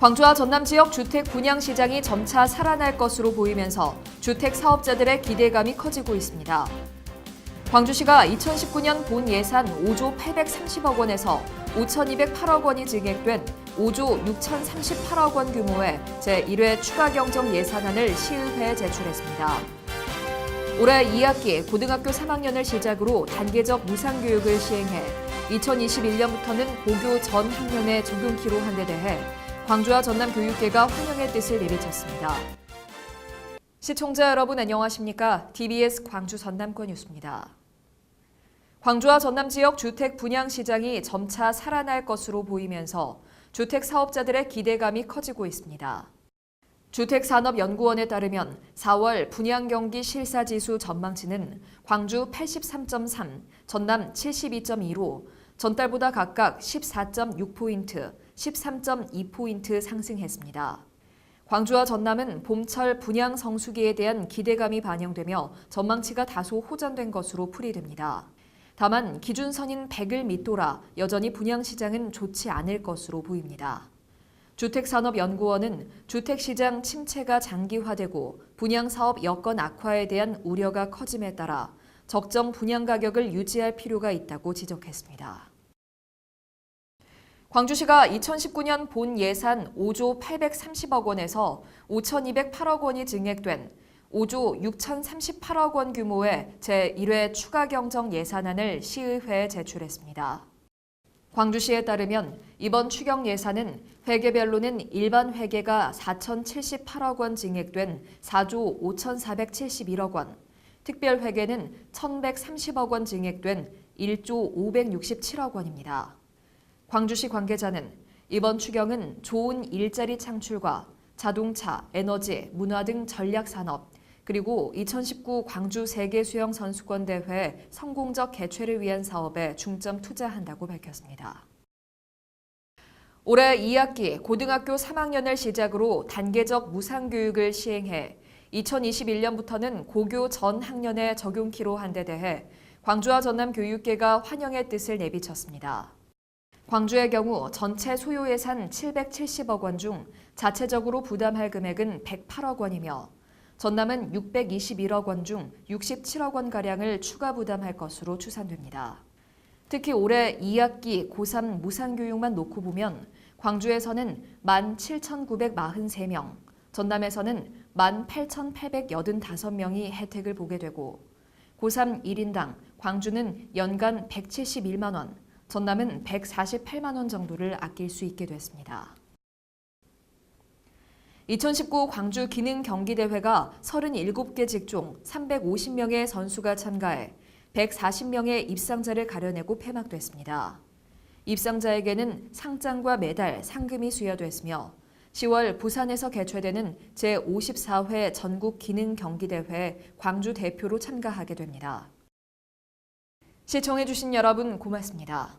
광주와 전남 지역 주택 분양 시장이 점차 살아날 것으로 보이면서 주택 사업자들의 기대감이 커지고 있습니다. 광주시가 2019년 본 예산 5조 830억 원에서 5,208억 원이 증액된 5조 6,038억 원 규모의 제1회 추가 경정 예산안을 시의회에 제출했습니다. 올해 2학기 고등학교 3학년을 시작으로 단계적 무상교육을 시행해 2021년부터는 고교 전 학년에 적용키로 한데 대해 광주와 전남 교육계가 환영의 뜻을 내비쳤습니다. 시청자 여러분 안녕하십니까? TBS 광주 전남권 뉴스입니다. 광주와 전남 지역 주택 분양 시장이 점차 살아날 것으로 보이면서 주택 사업자들의 기대감이 커지고 있습니다. 주택산업연구원에 따르면 4월 분양 경기 실사지수 전망치는 광주 83.3, 전남 72.2로 전달보다 각각 14.6포인트, 13.2포인트 상승했습니다. 광주와 전남은 봄철 분양 성수기에 대한 기대감이 반영되며 전망치가 다소 호전된 것으로 풀이됩니다. 다만 기준선인 100을 밑돌아 여전히 분양 시장은 좋지 않을 것으로 보입니다. 주택산업연구원은 주택시장 침체가 장기화되고 분양사업 여건 악화에 대한 우려가 커짐에 따라 적정 분양 가격을 유지할 필요가 있다고 지적했습니다. 광주시가 2019년 본 예산 5조 830억 원에서 5,208억 원이 증액된 5조 6,038억 원 규모의 제1회 추가 경정 예산안을 시의회에 제출했습니다. 광주시에 따르면 이번 추경 예산은 회계별로는 일반 회계가 4,078억 원 증액된 4조 5,471억 원, 특별 회계는 1,130억 원 증액된 1조 567억 원입니다. 광주시 관계자는 이번 추경은 좋은 일자리 창출과 자동차, 에너지, 문화 등 전략 산업, 그리고 2019 광주 세계 수영 선수권 대회 성공적 개최를 위한 사업에 중점 투자한다고 밝혔습니다. 올해 2학기 고등학교 3학년을 시작으로 단계적 무상교육을 시행해 2021년부터는 고교 전 학년에 적용키로 한 데 대해 광주와 전남 교육계가 환영의 뜻을 내비쳤습니다. 광주의 경우 전체 소요 예산 770억 원 중 자체적으로 부담할 금액은 108억 원이며 전남은 621억 원 중 67억 원가량을 추가 부담할 것으로 추산됩니다. 특히 올해 2학기 고3 무상교육만 놓고 보면 광주에서는 17,943명, 전남에서는 18,885명이 혜택을 보게 되고 고3 1인당 광주는 연간 171만 원, 전남은 148만 원 정도를 아낄 수 있게 됐습니다. 2019 광주 기능 경기대회가 37개 직종 350명의 선수가 참가해 140명의 입상자를 가려내고 폐막됐습니다. 입상자에게는 상장과 메달, 상금이 수여됐으며 10월 부산에서 개최되는 제54회 전국 기능 경기대회 광주 대표로 참가하게 됩니다. 시청해주신 여러분 고맙습니다.